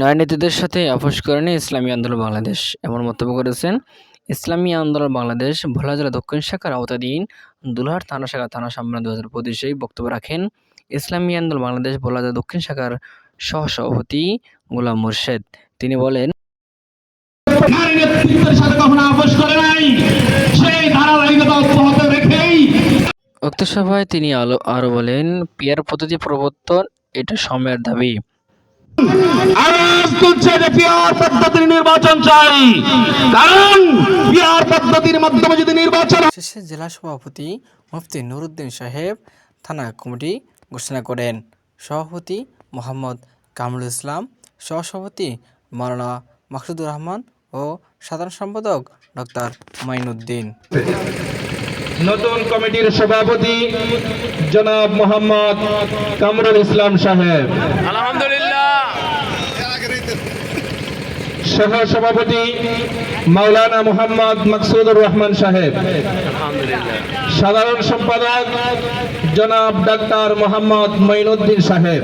নারী নেতৃত্বের সাথে আপোষ করেনি ইসলামী আন্দোলন বাংলাদেশ। এমন মন্তব্য করেছেন ইসলামী আন্দোলন বাংলাদেশ ভোলা জেলা দক্ষিণ শাখার আওতাধীন দুলহার থানা শাখা থানা সম্মেলন দু হাজার পঁচিশে বক্তব্য রাখেন ইসলামী আন্দোলন বাংলাদেশ ভোলা জেলা দক্ষিণ শাখার সহসভাপতি গোলাম মোর্শেদ। তিনি বলেন উক্ত সভায় তিনি আরও বলেন পিয়ার পদ্ধতি প্রবর্তন এটা সময়ের দাবি। আওয়াজ তুলছে যে পিয়ার পদ্ধতির নির্বাচন চাই। কারণ পিয়ার পদ্ধতির মাধ্যমে যদি নির্বাচন শেষে জেলা সভাপতি মুফতি নুরুদ্দিন সাহেব থানা কমিটি ঘোষণা করেন। সভাপতি মোহাম্মদ কামরুল ইসলাম সহসভাপতি মাওলানা মাকসুদুর রহমান ও সাধারণ সম্পাদক ডক্টর মাইনুদ্দিন। নতুন কমিটির সভাপতি জনাব মোহাম্মদ কামরুল ইসলাম সাহেব। সহ সভাপতি মাওলানা মোহাম্মদ মাকসুদুর রহমান সাহেব। সাধারণ সম্পাদক জনাব ডাক্তার মোহাম্মদ মঈনুদ্দিন সাহেব।